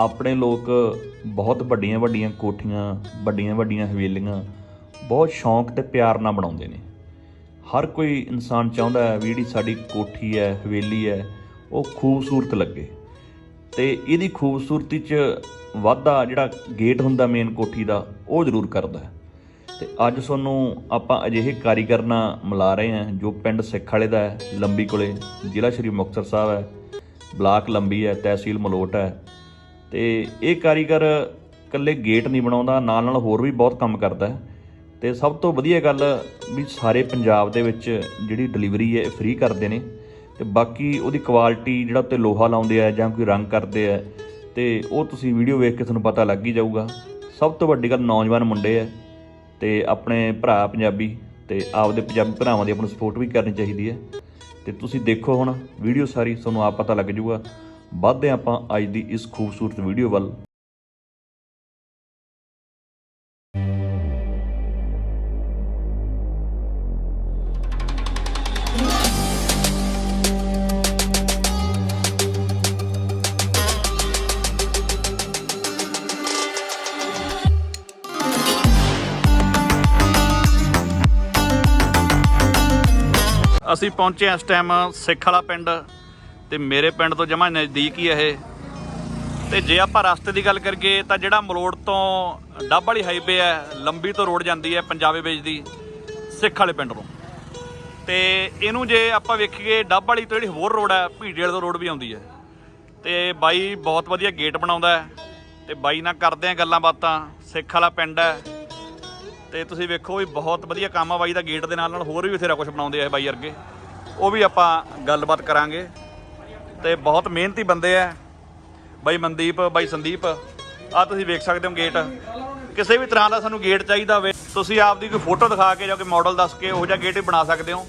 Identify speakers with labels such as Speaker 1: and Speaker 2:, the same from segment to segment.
Speaker 1: ਆਪਣੇ ਲੋਕ ਬਹੁਤ ਵੱਡੀਆਂ ਵੱਡੀਆਂ ਕੋਠੀਆਂ, ਵੱਡੀਆਂ ਵੱਡੀਆਂ ਹਵੇਲੀਆਂ ਬਹੁਤ ਸ਼ੌਂਕ ਤੇ ਪਿਆਰ ਨਾਲ ਬਣਾਉਂਦੇ ਨੇ। ਹਰ ਕੋਈ ਇਨਸਾਨ ਚਾਹੁੰਦਾ ਹੈ ਵੀ ਜਿਹੜੀ ਸਾਡੀ ਕੋਠੀ ਹੈ, ਹਵੇਲੀ ਹੈ, ਉਹ ਖੂਬਸੂਰਤ ਲੱਗੇ। ਤੇ ਇਹਦੀ ਖੂਬਸੂਰਤੀ 'ਚ ਵਾਧਾ ਜਿਹੜਾ ਗੇਟ ਹੁੰਦਾ ਮੇਨ ਕੋਠੀ ਦਾ, ਉਹ ਜ਼ਰੂਰ ਕਰਦਾ ਹੈ। ਤੇ ਅੱਜ ਤੁਹਾਨੂੰ ਆਪਾਂ ਅਜਿਹੇ ਕਾਰੀਗਰ ਨਾਲ ਮਿਲਾ ਰਹੇ ਹਾਂ ਜੋ ਪਿੰਡ ਸਿੱਖ ਵਾਲੇ ਦਾ ਹੈ, ਲੰਬੀ ਕੋਲੇ, ਜ਼ਿਲ੍ਹਾ ਸ਼੍ਰੀ ਮੁਕਤਸਰ ਸਾਹਿਬ ਹੈ, ਬਲਾਕ ਲੰਬੀ ਹੈ, ਤਹਿਸੀਲ ਮਲੋਟ ਹੈ। ਤੇ ਇਹ ਕਾਰੀਗਰ ਇਕੱਲੇ ਗੇਟ ਨਹੀਂ ਬਣਾਉਂਦਾ, ਨਾਲ ਨਾਲ ਹੋਰ ਵੀ ਬਹੁਤ ਕੰਮ ਕਰਦਾ ਹੈ। ਤੇ ਸਭ ਤੋਂ ਵਧੀਆ ਗੱਲ ਵੀ ਸਾਰੇ ਪੰਜਾਬ ਦੇ ਵਿੱਚ ਜਿਹੜੀ ਡਿਲੀਵਰੀ ਹੈ, ਇਹ ਫ੍ਰੀ ਕਰਦੇ ਨੇ। ਤੇ ਬਾਕੀ ਉਹਦੀ ਕੁਆਲਿਟੀ ਜਿਹੜਾ ਉੱਤੇ ਲੋਹਾ ਲਾਉਂਦੇ ਆ ਜਾਂ ਕੋਈ ਰੰਗ ਕਰਦੇ ਆ, ਤੇ ਉਹ ਤੁਸੀਂ ਵੀਡੀਓ ਵੇਖ ਕੇ ਤੁਹਾਨੂੰ ਪਤਾ ਲੱਗ ਹੀ ਜਾਊਗਾ। ਸਭ ਤੋਂ ਵੱਡੀ ਗੱਲ ਨੌਜਵਾਨ ਮੁੰਡੇ ਆ ਤੇ ਆਪਣੇ ਭਰਾ ਪੰਜਾਬੀ ਤੇ ਆਪਦੇ ਪੰਜਾਬੀ ਭਰਾਵਾਂ ਦੀ ਆਪਣੀ ਸਪੋਰਟ ਵੀ ਕਰਨੀ ਚਾਹੀਦੀ ਹੈ। ਤੇ ਤੁਸੀਂ ਦੇਖੋ ਹੁਣ ਵੀਡੀਓ ਸਾਰੀ, ਤੁਹਾਨੂੰ ਆਪ ਪਤਾ ਲੱਗ ਜਾਊਗਾ। ਵੱਧਦੇ ਹਾਂ ਆਪਾਂ ਅੱਜ ਦੀ ਇਸ ਖੂਬਸੂਰਤ ਵੀਡੀਓ ਵੱਲ। ਅਸੀਂ ਪਹੁੰਚੇ ਹਾਂ ਇਸ ਟਾਈਮ ਸਿੱਖ ਵਾਲਾ ਪਿੰਡ ਤੇ ਮੇਰੇ ਪਿੰਡ ਤੋਂ ਜਮਾ ਨਜ਼ਦੀਕ ਹੀ ਇਹ। ਤੇ ਜੇ ਆਪਾਂ ਰਸਤੇ ਦੀ ਗੱਲ ਕਰੀਏ ਤਾਂ ਜਿਹੜਾ ਮਲੋੜ ਤੋਂ ਡੱਬ ਵਾਲੀ ਹਾਈਵੇ ਹੈ ਲੰਬੀ ਤੋਂ ਰੋਡ ਜਾਂਦੀ ਹੈ ਪੰਜਾਬੇ ਵਿੱਚ ਦੀ, ਸਿੱਖ ਵਾਲੇ ਪਿੰਡ ਤੋਂ। ਤੇ ਇਹਨੂੰ ਜੇ ਆਪਾਂ ਵੇਖੀਏ, ਡੱਬ ਵਾਲੀ ਤੋਂ ਜਿਹੜੀ ਹੋਰ ਰੋਡ ਹੈ ਭੀੜੇਲ ਤੋਂ ਰੋਡ ਵੀ ਆਉਂਦੀ ਹੈ ਤੇ ਬਾਈ ਬਹੁਤ ਵਧੀਆ ਗੇਟ ਬਣਾਉਂਦਾ ਹੈ। ਤੇ ਬਾਈ ਨਾਲ ਕਰਦੇ ਆ ਗੱਲਾਂ ਬਾਤਾਂ, ਸਿੱਖ ਵਾਲਾ ਪਿੰਡ ਹੈ। ਤੇ ਤੁਸੀਂ ਵੇਖੋ ਵੀ ਬਹੁਤ ਵਧੀਆ ਕੰਮ ਆ ਬਾਈ ਦਾ ਗੇਟ ਦੇ ਨਾਲ ਨਾਲ, ਹੋਰ ਵੀ ਬਥੇਰਾ ਕੁਝ ਬਣਾਉਂਦੇ ਆ ਬਾਈ ਵਰਗੇ। ਉਹ ਵੀ ਆਪਾਂ ਗੱਲਬਾਤ ਕਰਾਂਗੇ। ਤੇ ਬਹੁਤ ਮਿਹਨਤੀ ਬੰਦੇ ਆ ਬਾਈ ਮਨਦੀਪ ਬਾਈ ਸੰਦੀਪ ਆ ਤੁਸੀਂ ਵੇਖ ਸਕਦੇ ਹੋ ਗੇਟ। ਕਿਸੇ ਵੀ ਤਰ੍ਹਾਂ ਦਾ ਸਾਨੂੰ ਗੇਟ ਚਾਹੀਦਾ ਹੋਵੇ ਤੁਸੀਂ ਆਪਦੀ ਕੋਈ ਫੋਟੋ ਦਿਖਾ ਕੇ ਜਾਂ ਕੋਈ ਮਾਡਲ ਦੱਸ ਕੇ ਉਹੋ ਜਿਹਾ ਗੇਟ ਵੀ ਬਣਾ ਸਕਦੇ ਹੋ।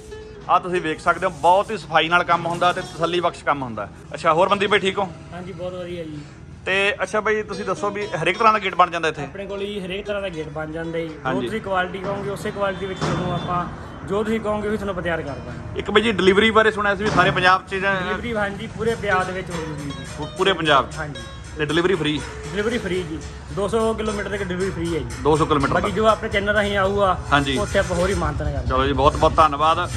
Speaker 1: ਆ ਤੁਸੀਂ ਵੇਖ ਸਕਦੇ ਹੋ ਬਹੁਤ ਹੀ ਸਫ਼ਾਈ ਨਾਲ ਕੰਮ ਹੁੰਦਾ ਤੇ ਤਸੱਲੀ ਬਖਸ਼ ਕੰਮ ਹੁੰਦਾ। ਅੱਛਾ ਹੋਰ ਮਨਦੀਪ ਬਾਈ ਠੀਕ ਹੋ?
Speaker 2: ਹਾਂਜੀ ਬਹੁਤ ਵਧੀਆ ਜੀ।
Speaker 1: ਤੇ ਅੱਛਾ ਬਾਈ ਤੁਸੀਂ ਦੱਸੋ ਵੀ ਹਰੇਕ ਤਰ੍ਹਾਂ ਦਾ ਗੇਟ ਬਣ ਜਾਂਦਾ ਇੱਥੇ?
Speaker 2: ਆਪਣੇ ਕੋਲ ਹੀ ਹਰੇਕ ਤਰ੍ਹਾਂ ਦਾ ਗੇਟ ਬਣ ਜਾਂਦਾ ਜੀ। ਜੋ
Speaker 1: ਹਾਂਜੀ।
Speaker 2: ਤੁਸੀਂ ਕੁਆਲਿਟੀ ਕਹੋਗੇ ਉਸੇ ਕੁਆਲਿਟੀ ਵਿੱਚ ਤੁਹਾਨੂੰ ਆਪਾਂ ਜੋ ਤੁਸੀਂ ਕਹੋਗੇ ਉਹ ਤੁਹਾਨੂੰ ਤਿਆਰ ਕਰ ਦਾਂਗੇ।
Speaker 1: ਇੱਕ ਬਾਈ ਜੀ ਡਿਲੀਵਰੀ ਬਾਰੇ ਸੁਣਿਆ ਸੀ ਵੀ ਸਾਰੇ ਪੰਜਾਬ 'ਚ ਜਾਂ
Speaker 2: ਡਿਲੀਵਰੀ ਹਾਂਜੀ ਪੂਰੇ ਬਿਆਰ ਦੇ ਵਿੱਚ ਹੋ ਜੂਗੀ ਜੀ।
Speaker 1: ਪੂ- ਪੂਰੇ ਪੰਜਾਬ 'ਚ?
Speaker 2: ਹਾਂਜੀ।
Speaker 1: ਤੇ ਡਿਲੀਵਰੀ ਫ੍ਰੀ
Speaker 2: ਡਿਲੀਵਰੀ ਫ੍ਰੀ ਜੀ। 200 ਕਿਲੋਮੀਟਰ ਤੱਕ ਡਿਲੀਵਰੀ ਫ੍ਰੀ ਹੈ ਜੀ।
Speaker 1: 200 ਕਿਲੋਮੀਟਰ
Speaker 2: ਬਾਕੀ
Speaker 1: ਤੱਕ?
Speaker 2: ਜੋ ਆਪਣੇ ਚੈਨਲ ਰਾਹੀਂ ਆਊਗਾ
Speaker 1: ਹਾਂਜੀ।
Speaker 2: ਉੱਥੇ ਆਪਾਂ ਹੋਰ ਹੀ ਮਾਨਤਨ ਕਰਦੇ
Speaker 1: ਚਲੋ ਜੀ ਬਹੁਤ ਬਹੁਤ ਧੰਨਵਾਦ।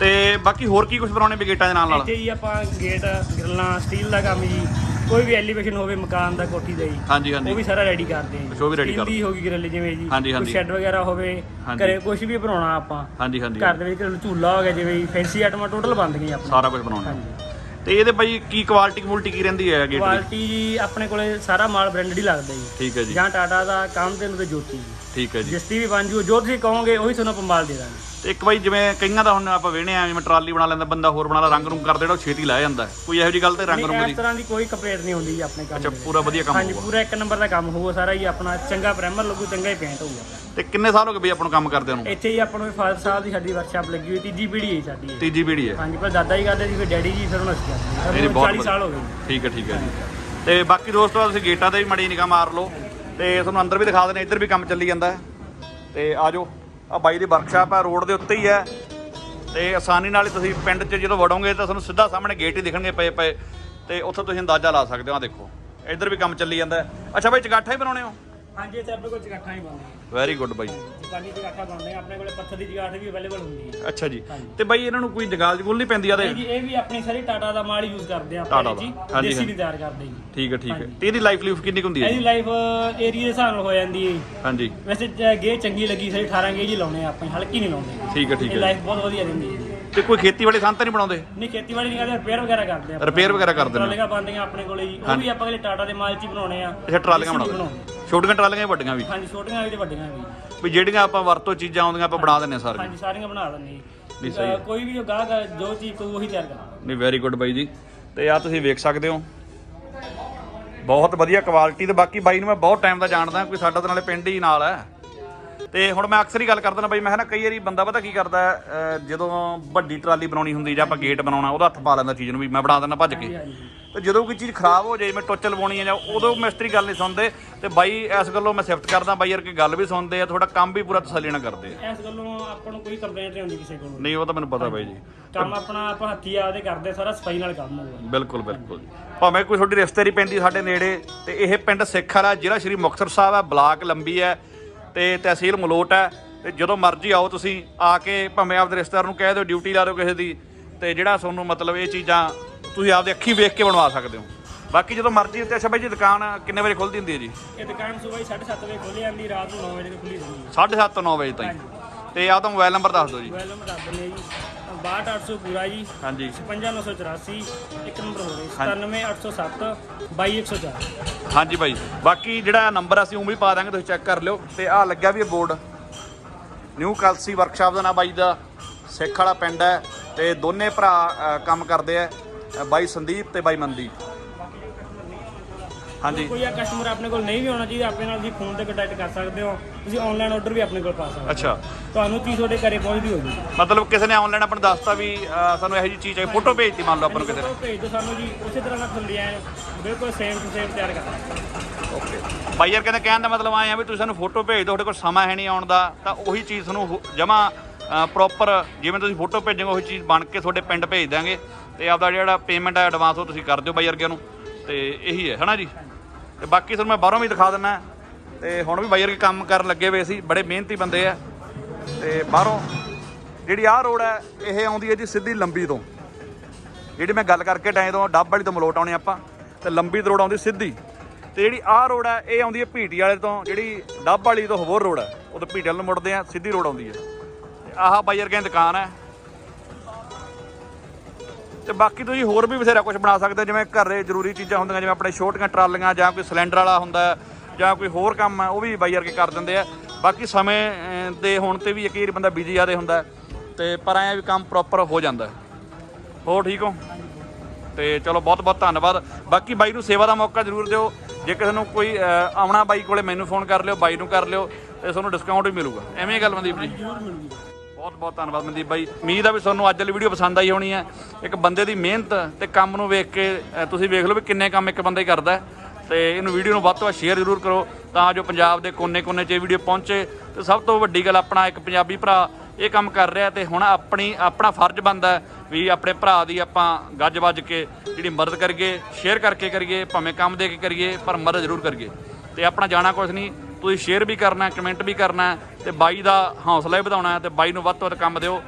Speaker 1: ਤੇ ਬਾਕੀ ਹੋਰ ਕੀ ਕੁਝ ਬਣਾਉਣੇ ਵੀ ਗੇਟਾਂ ਦੇ ਨਾਲ ਨਾਲ?
Speaker 2: ਇੱਥੇ ਜੀ ਆਪਾਂ ਗੇਟ ਗ੍ਰਿਲਾਂ ਸਟੀਲ ਦਾ ਕੰਮ ਜੀ। ਕੋਈ ਵੀ ਐਲੀਵੇਸ਼ਨ ਹੋਵੇ ਮਕਾਨ ਦਾ ਕੋਠੀ ਦਾ ਜੀ
Speaker 1: ਹਾਂਜੀ
Speaker 2: ਉਹ ਵੀ
Speaker 1: ਹਾਂਜੀ
Speaker 2: ਸਾਰਾ ਰੈਡੀ ਕਰਦੇ ਹਾਂ
Speaker 1: ਅੱਛਾ, ਉਹ ਵੀ ready
Speaker 2: Steel ਦੀ ਹੋ ਗਈ ਗ੍ਰਿਲ ਜਿਵੇਂ ਜੀ
Speaker 1: ਹਾਂਜੀ, ਹਾਂਜੀ।
Speaker 2: ਸ਼ੈੱਡ ਵਗੈਰਾ ਹੋਵੇ
Speaker 1: ਹਾਂਜੀ।
Speaker 2: ਘਰੇ ਕੁਝ ਵੀ ਬਣਾਉਣਾ ਆਪਾਂ।
Speaker 1: ਹਾਂਜੀ ਹਾਂਜੀ।
Speaker 2: ਘਰ ਦੇ ਵਿੱਚ ਝੂਲਾ ਹੋ ਗਿਆ ਜਿਵੇਂ ਫੈਂਸੀ ਆਈਟਮਾਂ ਟੋਟਲ ਬਣ ਗਈਆਂ ਆਪਣਾ
Speaker 1: ਸਾਰਾ ਕੁਝ ਬਣਾਉਣਾ।
Speaker 2: ਹਾਂਜੀ।
Speaker 1: ਤੇ ਇਹਦੇ ਬਾਈ ਕੀ ਕੁਆਲਿਟੀ ਕੁਆਲਿਟੀ ਕੀ ਰਹਿੰਦੀ ਹੈ ਗੇਟ ਦੀ?
Speaker 2: ਕੁਆਲਿਟੀ ਜੀ ਆਪਣੇ ਕੋਲੇ ਸਾਰਾ ਮਾਲ ਬ੍ਰਾਂਡਡ ਹੀ ਲੱਗਦਾ ਜੀ।
Speaker 1: ਠੀਕ ਹੈ ਜੀ।
Speaker 2: ਜਾਂ ਟਾਟਾ ਦਾ ਕੰਮ ਤੇ ਨੂੰ ਤੇ ਜੋਤੀ ਜੀ।
Speaker 1: ਠੀਕ ਹੈ ਜੀ।
Speaker 2: ਜਿਸ ਦੀ ਵੀ ਬਣ ਜੂ ਜੋ ਤੁਸੀਂ ਕਹੋਗੇ ਉਹੀ ਤੁਹਾਨੂੰ ਆਪਾਂ ਮਾਲ ਦੇ ਦਾਂਗੇ।
Speaker 1: ਤੇ ਇੱਕ ਬਾਈ ਜਿਵੇਂ ਕਈਆਂ ਦਾ ਹੁਣ ਆਪਾਂ ਵੇਹਣੇ ਆ ਜਿਵੇਂ ਟਰਾਲੀ ਬਣਾ ਲੈਂਦਾ ਬੰਦਾ ਹੋਰ ਬਣਾ ਲਾ ਰੰਗ ਰੂੰਗ ਕਰ ਦੇਣਾ ਉਹ ਛੇਤੀ ਲੈ ਜਾਂਦਾ। ਕੋਈ ਇਹੋ ਜੀ ਗੱਲ ਤੇ ਰੰਗ ਰੂੰਗ
Speaker 2: ਇਸ
Speaker 1: ਦੀ
Speaker 2: ਤਰ੍ਹਾਂ ਦੀ ਕੋਈ ਕੰਪਲੇਂਟ ਨਹੀਂ ਹੁੰਦੀ ਜੀ ਆਪਣੇ ਕੰਮ
Speaker 1: ਅੱਛਾ। ਪੂਰਾ ਵਧੀਆ ਕੰਮ
Speaker 2: ਹਾਂਜੀ ਪੂਰਾ ਇੱਕ ਨੰਬਰ ਦਾ ਕੰਮ ਹੋਊਗਾ ਸਾਰਾ ਹੀ ਆਪਣਾ ਚੰਗਾ ਪ੍ਰਾਈਮਰ ਲੱਗੂ ਚੰਗਾ ਹੀ ਪੇਂਟ ਹੋਊਗਾ
Speaker 1: ਤੇ ਕਿੰਨੇ ਸਾਲ ਹੋ ਗਏ ਬਈ ਆਪਾਂ ਨੂੰ ਕੰਮ ਕਰਦਿਆਂ ਨੂੰ
Speaker 2: ਇੱਥੇ ਹੀ ਆਪਾਂ ਨੂੰ ਫਾਦਰ ਸਾਹਿਬ ਦੀ ਸਾਡੀ ਵਰਕਸ਼ਾਪ ਲੱਗੀ ਹੋਈ ਤੀਜੀ ਪੀੜ੍ਹੀ ਹੈ ਸਾਡੀ।
Speaker 1: ਤੀਜੀ ਪੀੜ੍ਹੀ ਹੈ
Speaker 2: ਹਾਂਜੀ ਪਰ ਦਾਦਾ ਜੀ ਕਰਦੇ ਸੀ ਫਿਰ ਡੈਡੀ ਜੀ ਫਿਰ ਹੁਣ ਅਸੀਂ ਕਰਦੇ ਹਾਂ।
Speaker 1: ਨਹੀਂ,
Speaker 2: ਸਾਨੂੰ
Speaker 1: ਬਹੁਤ
Speaker 2: 40 ਸਾਲ ਹੋ ਗਏ ਜੀ।
Speaker 1: ਠੀਕ ਹੈ ਠੀਕ ਹੈ ਜੀ ਤੇ ਬਾਕੀ ਦੋਸਤੋ ਤੁਸੀਂ ਗੇਟਾਂ ਤੇ ਵੀ ਮੜੀ ਨਿਗਾਹ ਮਾਰ ਲਓ ਤੇ ਤੁਹਾਨੂੰ ਅੰਦਰ ਵੀ ਦਿਖਾ ਦਿੰਦੇ ਇੱਧਰ ਵੀ ਕੰਮ ਚੱਲੀ ਜਾਂਦਾ ਤੇ ਆਜੋ ਆ ਬਾਈ ਦੀ ਵਰਕਸ਼ਾਪ ਆ ਰੋਡ ਦੇ ਉੱਤੇ ਹੀ ਹੈ ਤੇ ਆਸਾਨੀ ਨਾਲ ਹੀ ਤੁਸੀਂ ਪਿੰਡ 'ਚ ਜਦੋਂ ਵੜੋਗੇ ਤਾਂ ਤੁਹਾਨੂੰ ਸਿੱਧਾ ਸਾਹਮਣੇ ਗੇਟ ਹੀ ਦਿਖਣਗੇ ਪਏ ਪਏ। ਤੇ ਉੱਥੋਂ ਤੁਸੀਂ ਅੰਦਾਜ਼ਾ ਲਾ ਸਕਦੇ ਹੋ ਆ ਦੇਖੋ। ਇੱਧਰ ਵੀ ਕੰਮ ਚੱਲੀ ਜਾਂਦਾ। ਅੱਛਾ ਬਾਈ, ਚਗਾਠਾ ਹੀ ਬਣਾਉਣੇ ਹੋ?
Speaker 2: ਹਾਂਜੀ ਇੱਥੇ ਆਪਣੇ ਕੋਲ ਚਗਾਠਾਂ ਹੀ ਬਣਦੀਆਂ
Speaker 1: ਵੈਰੀ ਗੁੱਡ ਬਾਈ।
Speaker 2: ਜਾਪਾਨੀ ਚਗਾਠਾਂ ਬਣਦੇ ਆ ਆਪਣੇ ਕੋਲੇ ਪੱਥਰ ਦੀ ਚਗਾਠ ਵੀ ਅਵੇਲੇਬਲ ਹੁੰਦੀ ਹੈ।
Speaker 1: ਅੱਛਾ ਜੀ। ਤੇ ਬਾਈ ਇਹਨਾਂ ਨੂੰ ਕੋਈ ਜਗਾਲ ਜਗੂਲ ਨਹੀਂ ਪੈਂਦੀ ਆ ਤੇ?
Speaker 2: ਇਹ ਜੀ ਇਹ ਵੀ ਆਪਣੀ ਸਾਰੀ ਟਾਟਾ ਦਾ ਮਾਲ ਯੂਜ਼ ਕਰਦੇ ਆ ਆਪਾਂ। ਜੀ। ਦੇਸੀ। ਨਹੀਂ ਤਿਆਰ ਕਰਦੇ ਜੀ।
Speaker 1: ਠੀਕ ਹੈ ਠੀਕ ਹੈ। ਤੇ ਇਹਦੀ ਲਾਈਫ ਲੂਫ ਕਿੰਨੀ ਹੁੰਦੀ ਹੈ
Speaker 2: ਇਹਦੀ
Speaker 1: ਜੀ
Speaker 2: ਲਾਈਫ ਏਰੀਆ ਦੇ ਹਿਸਾਬ ਨਾਲ ਹੋ ਜਾਂਦੀ ਹੈ
Speaker 1: ਹਾਂਜੀ।
Speaker 2: ਵੈਸੇ ਜੇ ਗੇ ਚੰਗੀ ਲੱਗੀ ਸਾਰੀ 18 ਗੇਜ ਹੀ ਲਾਉਣੇ ਆਪਾਂ ਹਲਕੀ ਨਹੀਂ ਲਾਉਂਦੇ।
Speaker 1: ਠੀਕ ਹੈ ਠੀਕ ਹੈ।
Speaker 2: ਲਾਈਫ ਬਹੁਤ ਵਧੀਆ ਦਿੰਦੀ ਹੈ
Speaker 1: ਤੇ ਕੋਈ ਖੇਤੀਬਾੜੀ ਸੰਤ ਨਹੀਂ ਬਣਾਉਂਦੇ?
Speaker 2: ਨਹੀਂ ਖੇਤੀਬਾੜੀ ਨਹੀਂ ਕਰਦੇ ਰਿਪੇਅਰ ਵਗੈਰਾ ਕਰਦੇ ਆ
Speaker 1: ਰਿਪੇਅਰ ਵਗੈਰਾ ਕਰਦੇ ਨੇ।
Speaker 2: ਟਰਾਲੀਆਂ ਬਣਦੀਆਂ ਆਪਣੇ ਕੋਲੇ ਜੀ। ਉਹ ਵੀ ਆਪਾਂ ਕੋਲੇ ਟਾਟਾ ਦੇ ਮਾਲ ਚ ਹੀ ਬਣਾਉਣੇ ਆ।
Speaker 1: ਅੱਛਾ ਟਰਾਲੀਆਂ ਬਣਾਉਂਦੇ। ਛੋਟੀਆਂ ਟਰਾਲੀਆਂ ਵੱਡੀਆਂ ਵੀ।
Speaker 2: ਹਾਂਜੀ ਛੋਟੀਆਂ ਵੀ ਤੇ ਵੱਡੀਆਂ ਵੀ।
Speaker 1: ਵੀ ਜਿਹੜੀਆਂ ਆਪਾਂ ਵਰਤੋਂ ਚੀਜ਼ਾਂ ਆਉਂਦੀਆਂ ਆਪਾਂ ਬਣਾ ਦਿੰਨੇ ਸਾਰੀਆਂ।
Speaker 2: ਹਾਂਜੀ ਸਾਰੀਆਂ ਬਣਾ ਦਿੰਦੇ
Speaker 1: ਨਹੀਂ,
Speaker 2: ਜੀ।
Speaker 1: ਸਹੀ ਹੈ।
Speaker 2: ਕੋਈ ਵੀ ਗਾਹਕ ਆ, ਜੋ ਚੀਜ਼ ਕੋਈ ਉਹੀ ਤਿਆਰ ਕਰਦਾ
Speaker 1: ਨਹੀਂ ਵੈਰੀ ਗੁੱਡ ਬਾਈ ਜੀ। ਤੇ ਆ ਤੁਸੀਂ ਵੇਖ ਸਕਦੇ ਹੋ। ਬਹੁਤ ਵਧੀਆ ਕੁਆਲਿਟੀ ਤੇ ਬਾਕੀ ਬਾਈ ਨੂੰ ਮੈਂ ਬਹੁਤ ਟਾਈਮ ਦਾ ਜਾਣਦਾ ਕੋਈ ਸਾਡਾ ਤਾਂ ਨਾਲੇ ਪਿੰਡ ਹੀ ਨਾਲ ਹੈ। ਤੇ ਹੁਣ ਮੈਂ ਅਕਸਰ ਹੀ ਗੱਲ ਕਰਦਾ ਨਾ ਬਾਈ ਮੈਂ ਕਿਹਾ ਨਾ ਕਈ ਵਾਰੀ ਬੰਦਾ ਪਤਾ ਕੀ ਕਰਦਾ ਹੈ, ਅਹ ਜਦੋਂ ਵੱਡੀ ਟਰਾਲੀ ਬਣਾਉਣੀ ਹੁੰਦੀ ਜਾਂ ਆਪਾਂ ਗੇਟ ਬਣਾਉਣਾ ਉਹਦਾ ਹੱਥ ਪਾ ਲੈਂਦਾ ਚੀਜ਼ ਨੂੰ ਵੀ ਮੈਂ ਬਣਾ ਦਿੰਦਾ ਭੱਜ ਕੇ। ਤੇ ਜਦੋਂ ਕੋਈ ਚੀਜ਼ ਖਰਾਬ ਹੋ ਜਾਏ ਜਿਵੇਂ ਟੋਚਲ ਲਵਾਉਣੀ ਹੈ ਜਾਂ ਉਦੋਂ ਮਿਸਤਰੀ ਗੱਲ ਨਹੀਂ ਸੁਣਦੇ ਤੇ ਬਾਈ ਇਸ ਗੱਲੋਂ ਮੈਂ ਸਿਫਤ ਕਰਦਾ ਬਾਈ ਯਾਰ ਕਿ ਗੱਲ ਵੀ ਸੁਣਦੇ ਆ ਤੁਹਾਡਾ ਕੰਮ ਵੀ ਪੂਰਾ ਤਸੱਲੀ ਨਾਲ ਕਰਦੇ ਆ।
Speaker 2: ਇਸ ਗੱਲੋਂ ਆਪਾਂ ਨੂੰ ਕੋਈ ਕੰਪਲੇਂਟ ਨਹੀਂ ਆਉਂਦੀ ਕਿਸੇ ਕੋਲੋਂ।
Speaker 1: ਨਹੀਂ ਉਹ ਤਾਂ ਮੈਨੂੰ ਪਤਾ ਬਾਈ ਜੀ।
Speaker 2: ਕੰਮ ਆਪਣਾ ਆਪਾਂ ਹੱਥੀ ਆਪਦੇ ਕਰਦੇ ਸਾਰਾ ਸਫ਼ਾਈ ਨਾਲ ਕੰਮ ਹੋਊਗਾ।
Speaker 1: ਬਿਲਕੁਲ ਬਿਲਕੁਲ ਭਾਵੇਂ ਕੋਈ ਤੁਹਾਡੀ ਰਿਸ਼ਤੇਦਾਰੀ ਪੈਂਦੀ ਸਾਡੇ ਨੇੜੇ ਤੇ ਇਹ ਪਿੰਡ ਸਿੱਖ ਵਾਲਾ ਜ਼ਿਲ੍ਹਾ ਸ਼੍ਰੀ ਮੁਕਤਸਰ ਸਾਹਿਬ ਹੈ ਬਲਾਕ ਲੰਬੀ ਹੈ ਤੇ ਤਹਿਸੀਲ ਮਲੋਟ ਹੈ ਤੇ ਜਦੋਂ ਮਰਜ਼ੀ ਆਓ ਤੁਸੀਂ ਆ ਕੇ ਭਾਵੇਂ ਆਪਦੇ ਰਿਸ਼ਤੇਦਾਰ ਨੂੰ ਕਹਿ ਦਿਓ ਡਿਊਟੀ ਲਾ ਦਿਓ ਕਿਸੇ ਦੀ ਤੇ ਜਿਹੜਾ ਤੁਹਾਨੂੰ ਮਤਲਬ ਇਹ ਚੀਜ਼ਾਂ ਤੁਸੀਂ ਆਪਦੇ ਅੱਖੀ ਵੇਖ ਕੇ ਬਣਵਾ ਸਕਦੇ ਹੋ। ਬਾਕੀ ਜਦੋਂ ਮਰਜ਼ੀ ਉੱਤੇ ਅੱਛਾ ਬਾਈ ਜੀ ਦੁਕਾਨ ਕਿੰਨੇ ਵਜੇ ਖੁੱਲਦੀ ਹੁੰਦੀ ਹੈ ਜੀ?
Speaker 2: ਇਹ ਦੁਕਾਨ ਸਵੇਰ 7:30 ਵਜੇ ਖੋਲੀ ਜਾਂਦੀ ਰਾਤ ਨੂੰ 9 ਵਜੇ ਤੱਕ ਖੁੱਲੀ ਰਹਿੰਦੀ ਹੈ।
Speaker 1: 7:30 ਤੋਂ 9 ਵਜੇ ਤਾਈਂ। ਤੇ ਆਪਦਾ ਮੋਬਾਈਲ ਨੰਬਰ ਦੱਸ ਦਿਓ ਜੀ।
Speaker 2: ਮੋਬਾਈਲ ਨੰਬਰ ਦੱਸ ਦਿੰਦੇ ਜੀ। 62800 ਪੂਰਾ ਜੀ।
Speaker 1: ਹਾਂਜੀ।
Speaker 2: 55984 ਇੱਕ ਨੰਬਰ ਹੋ ਰਿਹਾ 97807 22104
Speaker 1: ਹਾਂਜੀ ਬਾਈ। ਬਾਕੀ ਜਿਹੜਾ ਨੰਬਰ ਅਸੀਂ ਉਹ ਵੀ ਪਾ ਦਾਂਗੇ ਤੁਸੀਂ ਚੈੱਕ ਕਰ ਲਿਓ। ਤੇ ਆ ਲੱਗਿਆ ਵੀ ਇਹ ਬੋਰਡ। ਨਿਊ ਕਲਸੀ ਵਰਕਸ਼ਾਪ ਦਾ ਨਾਮ ਬਾਈ ਦਾ ਸਿੱਖ ਵਾਲਾ ਪਿੰਡ ਹੈ। ਤੇ ਦੋਨੇ ਭਰਾ ਕੰਮ ਕਰਦੇ ਆ। ਬਾਈ ਸੰਦੀਪ ਤੇ ਬਾਈ ਮਨਦੀਪ। ਹਾਂਜੀ।
Speaker 2: ਕੋਈ ਆ ਕਸਟਮਰ ਆਪਣੇ ਕੋਲ ਨਹੀਂ ਵੀ ਆਉਣਾ ਚਾਹੀਦਾ ਆਪਣੇ ਨਾਲ ਤੁਸੀਂ ਫੋਨ ਤੇ ਕੰਟੈਕਟ ਕਰ ਸਕਦੇ ਹੋ। ਤੁਸੀਂ ਆਨਲਾਈਨ ਆਰਡਰ ਵੀ ਆਪਣੇ ਕੋਲ ਪਾ ਸਕਦੇ
Speaker 1: ਅੱਛਾ।
Speaker 2: ਹੋ ਤੁਹਾਨੂੰ ਚੀਜ਼ ਤੁਹਾਡੇ ਘਰੇ ਪਹੁੰਚਦੀ ਹੋਊਗੀ।
Speaker 1: ਮਤਲਬ ਕਿਸੇ ਨੇ ਆਨਲਾਈਨ ਆਪਾਂ ਨੂੰ ਦੱਸਤਾ ਵੀ ਸਾਨੂੰ ਇਹੋ ਜੀ ਚੀਜ਼ ਚਾਹੀਦੀ ਫੋਟੋ ਭੇਜਤੀ ਮੰਨ ਲਓ ਆਪਾਂ ਨੂੰ ਕਿਸੇ ਨੇ
Speaker 2: ਭੇਜ ਦਿਓ ਸਾਨੂੰ ਜੀ ਉਸੇ ਤਰ੍ਹਾਂ ਦਾ ਡਿਜ਼ਾਈਨ ਬਿਲਕੁਲ ਸੇਮ ਟੂ ਸੇਮ ਤਿਆਰ ਕਰਾਂਗੇ
Speaker 1: ਓਕੇ ਬਾਈ ਯਾਰ ਕਹਿੰਦੇ ਕਹਿਣ ਦਾ ਮਤਲਬ ਆਏ ਆ ਵੀ ਤੁਸੀਂ ਸਾਨੂੰ ਫੋਟੋ ਭੇਜ ਦਿਓ ਤੁਹਾਡੇ ਕੋਲ ਸਮਾਂ ਹੈ ਨਹੀਂ ਆਉਣ ਦਾ ਤਾਂ ਉਹੀ ਚੀਜ਼ ਤੁਹਾਨੂੰ ਜਮਾ ਪ੍ਰੋਪਰ ਜਿਵੇਂ ਤੁਸੀਂ ਫੋਟੋ ਭੇਜੋਗੇ, ਉਹੀ ਚੀਜ਼ ਬਣ ਕੇ ਤੁਹਾਡੇ ਪਿੰਡ ਭੇਜ ਦਾਂਗੇ ਤੇ ਆਪਦਾ ਜਿਹੜਾ ਪੇਮੈਂਟ ਹੈ ਐਡਵਾਂਸ ਉਹ ਤੁਸੀਂ ਕਰ ਦਿਓ ਬਾਈ ਵਰਗਿਆਂ ਨੂੰ। ਤੇ ਇਹੀ ਹੈ, ਹਨਾ ਜੀ? ਤੇ ਬਾਕੀ ਤੁਹਾਨੂੰ ਮੈਂ ਬਾਹਰੋਂ ਵੀ ਦਿਖਾ ਦਿੰਦਾ ਤੇ ਹੁਣ ਵੀ ਬਾਈ ਵਰਗੇ ਕੰਮ ਕਰਨ ਲੱਗੇ ਹੋਏ ਸੀ, ਬੜੇ ਮਿਹਨਤੀ ਬੰਦੇ ਆ। ਤੇ ਬਾਹਰੋਂ ਜਿਹੜੀ ਆਹ ਰੋਡ ਹੈ, ਇਹ ਆਉਂਦੀ ਹੈ ਜੀ ਸਿੱਧੀ ਲੰਬੀ ਤੋਂ। ਜਿਹੜੀ ਮੈਂ ਗੱਲ ਕਰਕੇ ਟਾਏ ਤੋਂ, ਡੱਬ ਵਾਲੀ ਤੋਂ ਮਲੋਟ ਆਉਣੇ ਆਪਾਂ। ਤੇ ਲੰਬੀ ਰੋਡ ਆਉਂਦੀ ਸਿੱਧੀ। ਤੇ ਜਿਹੜੀ ਆਹ ਰੋਡ ਹੈ, ਇਹ ਆਉਂਦੀ ਹੈ ਭੀਟੀ ਵਾਲੇ ਤੋਂ, ਜਿਹੜੀ ਡੱਬ ਵਾਲੀ ਤੋਂ ਹੋਰ ਰੋਡ ਹੈ, ਉਹ ਤੋਂ ਭੀਟੀ ਵਾਲੇ ਨੂੰ ਮੁੜਦੇ ਆ, ਸਿੱਧੀ ਰੋਡ ਆਉਂਦੀ ਹੈ। ਆਹ ਬਾਈ ਵਰਗਿਆਂ ਦੀ ਦੁਕਾਨ ਹੈ। ਤੇ ਬਾਕੀ ਤੁਸੀਂ ਹੋਰ ਵੀ ਬਥੇਰਾ ਕੁਝ ਬਣਾ ਸਕਦੇ ਜਿਵੇਂ ਘਰੇ ਜ਼ਰੂਰੀ ਚੀਜ਼ਾਂ ਹੁੰਦੀਆਂ ਜਿਵੇਂ ਆਪਣੇ ਛੋਟੀਆਂ ਟਰਾਲੀਆਂ ਜਾਂ ਕੋਈ ਸਿਲੰਡਰ ਵਾਲਾ ਹੁੰਦਾ ਜਾਂ ਕੋਈ ਹੋਰ ਕੰਮ ਹੈ ਉਹ ਵੀ ਬਾਈ ਵਰਗੇ ਕਰ ਦਿੰਦੇ ਆ। ਬਾਕੀ ਸਮੇਂ ਦੇ ਹੋਣ ਤੇ ਵੀ ਇੱਕ ਬੰਦਾ ਬਿਜ਼ੀ ਜ਼ਿਆਦੇ ਹੁੰਦਾ ਹੈ, ਤੇ ਪਰ ਐਂ ਵੀ ਕੰਮ ਪ੍ਰੋਪਰ ਹੋ ਜਾਂਦਾ ਹੈ। ਹੋਰ ਠੀਕ ਹੋ? ਤੇ ਚਲੋ ਬਹੁਤ ਬਹੁਤ ਧੰਨਵਾਦ। ਬਾਕੀ ਬਾਈ ਨੂੰ ਸੇਵਾ ਦਾ ਮੌਕਾ ਜ਼ਰੂਰ ਦਿਓ। ਜੇ ਕਿਸੇ ਨੂੰ ਕੋਈ ਆਉਣਾ ਬਾਈ ਕੋਲੇ ਮੈਨੂੰ ਫੋਨ ਕਰ ਲਿਓ ਬਾਈ ਨੂੰ ਕਰ ਲਿਓ ਤੇ ਤੁਹਾਨੂੰ ਡਿਸਕਾਊਂਟ ਵੀ ਮਿਲੂਗਾ। ਐਵੇਂ ਹੀ ਗੱਲ ਮਨਦੀਪ ਜੀ।
Speaker 2: ਜ਼ਰੂਰ ਮਿਲੂਗੀ।
Speaker 1: ਬਹੁਤ ਬਹੁਤ ਧੰਨਵਾਦ ਮਨਦੀਪ ਬਾਈ। ਉਮੀਦ ਆ ਵੀ ਤੁਹਾਨੂੰ ਅੱਜ ਵਾਲੀ ਵੀਡੀਓ ਪਸੰਦ ਆਈ ਹੋਣੀ ਹੈ। ਇੱਕ ਬੰਦੇ ਦੀ ਮਿਹਨਤ ਤੇ ਕੰਮ ਨੂੰ ਵੇਖ ਕੇ ਤੁਸੀਂ ਵੇਖ ਲਓ ਵੀ ਕਿੰਨੇ ਕੰਮ ਇੱਕ ਬੰਦਾ ਹੀ ਕਰਦਾ ਹੈ। ਤੇ ਇਹਨੂੰ ਵੀਡੀਓ ਨੂੰ ਵੱਧ ਤੋਂ ਵੱਧ ਸ਼ੇਅਰ ਜ਼ਰੂਰ ਕਰੋ, ਤਾਂ ਜੋ ਪੰਜਾਬ ਦੇ ਕੋਨੇ-ਕੋਨੇ 'ਚ ਇਹ ਵੀਡੀਓ ਪਹੁੰਚੇ। ਤੇ ਸਭ ਤੋਂ ਵੱਡੀ ਗੱਲ ਆਪਣਾ ਇੱਕ ਪੰਜਾਬੀ ਭਰਾ ਇਹ ਕੰਮ ਕਰ ਰਿਹਾ ਤੇ ਹੁਣ ਆਪਣੀ, ਆਪਣਾ ਫਰਜ਼ ਬਣਦਾ ਵੀ ਆਪਣੇ ਭਰਾ ਦੀ ਆਪਾਂ ਗੱਜ ਵੱਜ ਕੇ ਜਿਹੜੀ ਮਦਦ ਕਰੀਏ ਸ਼ੇਅਰ ਕਰਕੇ ਕਰੀਏ, ਭਾਵੇਂ ਕੰਮ ਦੇ ਕੇ ਕਰੀਏ, ਪਰ ਮਦਦ ਜ਼ਰੂਰ ਕਰੀਏ। ਤੇ ਆਪਣਾ ਜਾਣਾ ਕੁਝ ਨਹੀਂ ਤੁਸੀਂ ਸ਼ੇਅਰ ਵੀ ਕਰਨਾ ਕਮੈਂਟ ਵੀ ਕਰਨਾ ਹੈ ਤੇ ਬਾਈ ਦਾ ਹੌਸਲਾ ਹੀ ਵਧਾਉਣਾ ਹੈ ਤੇ ਬਾਈ ਨੂੰ ਵੱਧ ਤੋਂ ਵੱਧ ਕੰਮ ਦਿਓ।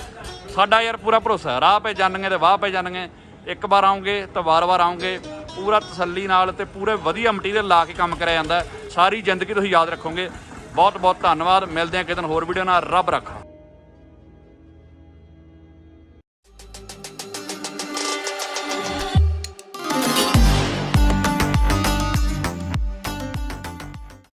Speaker 1: ਸਾਡਾ ਯਾਰ ਪੂਰਾ ਭਰੋਸਾ ਹੈ, ਰਾਹ ਪੈ ਜਾਣਗੇ ਤੇ ਵਾਹ ਪੈ ਜਾਣਗੇ। ਇੱਕ ਵਾਰ ਆਉਂਗੇ ਤਾਂ ਵਾਰ-ਵਾਰ ਆਉਂਗੇ, ਪੂਰਾ ਤਸੱਲੀ ਨਾਲ ਤੇ ਪੂਰੇ ਵਧੀਆ ਮਟੀਰੀਅਲ ਲਾ ਕੇ ਕੰਮ ਕਰਿਆ ਜਾਂਦਾ ਸਾਰੀ ਜ਼ਿੰਦਗੀ ਤੁਸੀਂ ਯਾਦ ਰੱਖੋਗੇ। ਬਹੁਤ ਬਹੁਤ ਧੰਨਵਾਦ, ਮਿਲਦੇ ਹਾਂ ਕਿਤੇ ਹੋਰ ਵੀਡੀਓ ਨਾਲ। ਰੱਬ ਰੱਖਾ।